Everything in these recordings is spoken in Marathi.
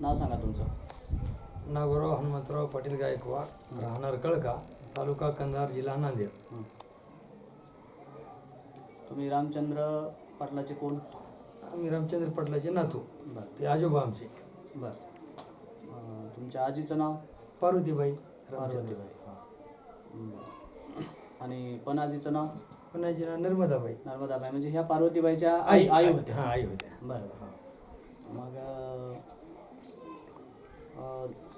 नाव सांगा तुमचं. नागोराव हनुमंतराव पाटील गायकवाड राहणार कळका तालुका कंधार जिल्हा नांदेड. तुम्ही रामचंद्र पाटलाचे कोण? आम्ही रामचंद्र पाटलाचे नातू. बरं. ते आजोबा आमचे. बरं. तुमच्या आजीचं नाव? पार्वतीबाई पार्वतीबाई. आणि पणाजीचं नाव? पणाचे नाव नर्मदाबाई. नर्मदाबाई म्हणजे ह्या पार्वतीबाईच्या आई आई होत्या. हा आई होत्या. बरं. मग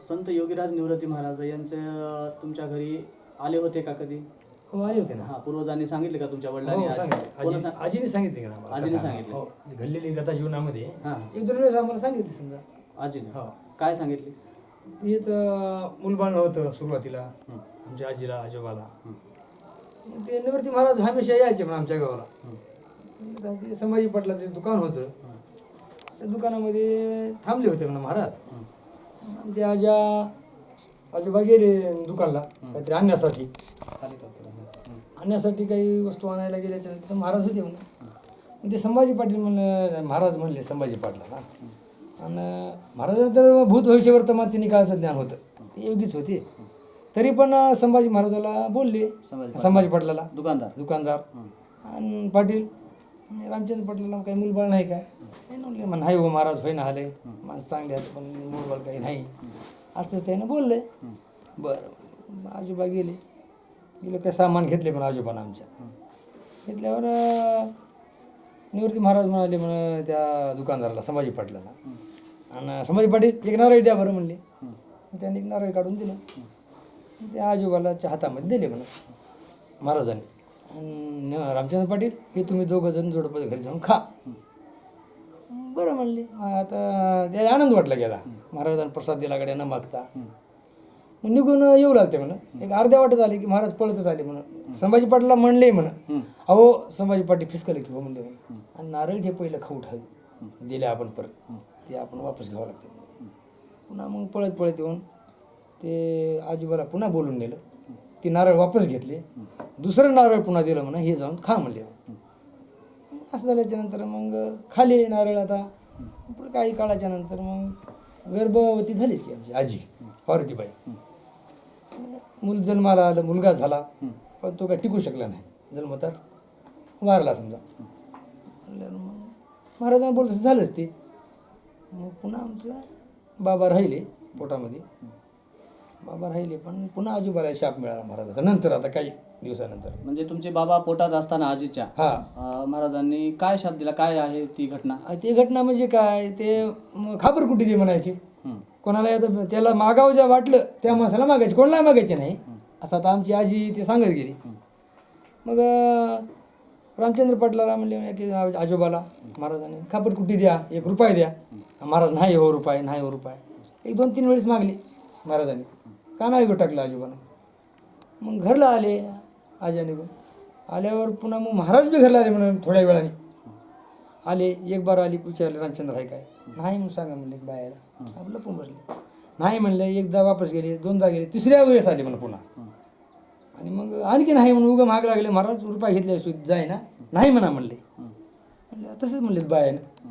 संत योगीराज निवृत्ती महाराज यांचे तुमच्या घरी आले होते का कधी हो आले होते ना हा पूर्वजांनी सांगितले का तुमच्या वडिलांनी हो आजी- सांगितले कोण आजी- सांग- आजीने सांगितले का आम्हाला आजीने कथा? सांगितले. हो जी घडलेली कथा जीवनामध्ये हा एक दोन वेळेस आम्हाला सांगितली समजा आजीने हो काय सांगितले हेच मुलबाळ नव्हतं सुरुवातीला हं. आमच्या आजीला आजोबाला हं. मग ते निवृत्ती महाराज हमेशा यायचे पण आमच्या गावाला हं. आता ते संभाजी पाटलाचं दुकान होतं हं. त्या दुकानामध्ये थांबले होते म्हणा महाराज हं. आमच्या आजा आजोबा गेले दुकानला काहीतरी आणण्यासाठी. आणण्यासाठी काही वस्तू आणायला गेल्याच्यानंतर महाराज होते म्हणून. ते संभाजी पाटील म्हणलं महाराज म्हणले संभाजी पाटला ना. आणि महाराजांना तर भूत भविष्य वर्तमान तिन्ही काळाचं ज्ञान होतं. ते योगीच होते. तरी पण संभाजी महाराजाला बोलले. संभाजी संभाजी पाटलाला. दुकानदार. दुकानदार. आणि पाटील आणि रामचंद्र पाटलाला काही मूलबाळ नाही काय हे म्हणले मग नाही हो महाराज होईना आले माणसं चांगले आहेत पण मूलबाळ काही नाही. असंच त्यानं बोलले. बरं मग आजोबा गेले. गेले काय सामान घेतले पण आजोबानं आमच्या. घेतल्यावर निवृत्ती महाराज म्हणाले म्हण त्या दुकानदाराला संभाजी पाटलाला. आणि संभाजी पाटील एक नारळ द्या बरं म्हणले. त्यांनी एक नारळ काढून दिलं. त्या आजोबालाच्या हातामध्ये दिले म्हणून महाराजांनी. आणि रामचंद्र पाटील हे तुम्ही दोघं जण जोडपं घरी जाऊन खा. बरं म्हणले. आता त्याला आनंद वाटला गेला. महाराजांनी प्रसाद दिला गाड्या न मागता. मग निघून येऊ लागते म्हणून. एक अर्ध्या वाटत आले की महाराज पळतच आले म्हणून. संभाजी पाटला म्हणले म्हणून. अहो संभाजी पाटील फिसकले की हो म्हणले आणि नारळ ते पहिलं खाऊ ठावी दिले आपण परत. ते आपण वापस घ्यावं लागते पुन्हा मग पळत पळत येऊन ते आजोबाला पुन्हा बोलून नेलं. ती नारळ वापस घेतले. दुसरं नारळ पुन्हा दिलं म्हणा हे जाऊन खा म्हणले. असं झाल्याच्यानंतर मग खाली नारळ आता. पुढे काही काळाच्या नंतर मग गर्भवती झालीच की आमची आजी पार्वतीबाई. मूल जन्माला आलं मुलगा झाला पण तो काय टिकू शकला नाही. जन्मताच वारला समजा. मग महाराजांना बोलत झालंच ते. मग पुन्हा आमचं बाबा राहिले पोटामध्ये. बाबा राहिले पण पुन्हा आजोबाला शाप मिळाला महाराजाचा. नंतर आता काही दिवसानंतर. म्हणजे तुमचे बाबा पोटात असताना आजीच्या हा. अं, महाराजांनी काय शाप दिला? काय आहे ती घटना? ते घटना म्हणजे काय? ते म, खापरकुटी दे म्हणायची. हं. कोणाला आता त्याला मागावं ज्या वाटलं त्या माणसाला मागायचे. कोणाला मागायचे नाही. असं आता आमची आजी ते सांगत गेली. मग अं, रामचंद्र पाटलाला म्हणले की आ- आजोबाला महाराजांनी खापरकुटी द्या? एक रुपये द्या. महाराज नाही हो रुपये नाही हो रुपये. एक दोन तीन वेळेस मागले महाराजांनी. कानाळी गो टाकलं आजोबानं. मग घरला आले आजा निघून आल्यावर पुन्हा मग महाराज बी घरला आले म्हणून थोड्या वेळाने. आले एक बार आली विचारले रामचंद्र आहे काय? नाही मग सांगा म्हणले बायाला आपलं पण बसले. नाही म्हणले एकदा वापस गेले दोनदा गेले तिसऱ्या वेळेस आले म्हणून पुन्हा. आणि मग आणखी नाही म्हणून उगं माग लागले महाराज रुपये घेतले जाय ना. नाही म्हणा म्हणले. म्हणलं तसंच म्हणले बायानं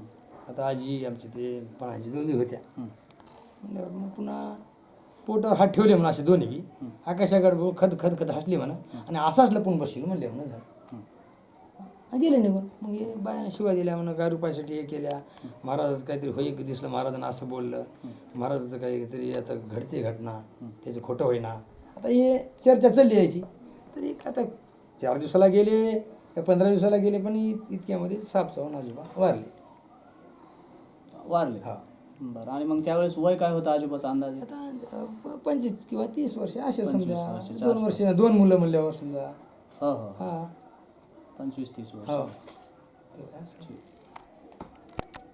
आता आजी आमची ते पणाची दोन्ही होत्या. म्हणल्यावर मग पुन्हा पोटावर हात ठेवले म्हणा असे दोन्ही बी. आकाशाकडे खद खद खद हसले म्हणा. आणि असाच लपून बसशील म्हणले म्हणून झालं. आणि गेले निघून. मग हे बायाने शिवाय दिल्या म्हणून काय रुपयासाठी हे केल्या? महाराज काहीतरी होई दिसलं महाराजांना असं बोललं. महाराजाचं काहीतरी आता घडते घटना त्याचं खोटं होईना. आता हे चर्चा चालली यायची. तर एक आता चार दिवसाला गेले का पंधरा दिवसाला गेले पण इत- इतक्यामध्ये साप चावून आजोबा वारले. वारले. हा. बरं. आणि मग त्यावेळेस वय काय होतं आजोबाचा अंदाजे? आता पंचवीस किंवा तीस वर्ष असे समजा. वर्षाच्या दोन वर्ष दोन मुलं म्हणल्यावर समजा. हो हो. हा. पंचवीस तीस वर्ष. हो. ते असं. ठीक.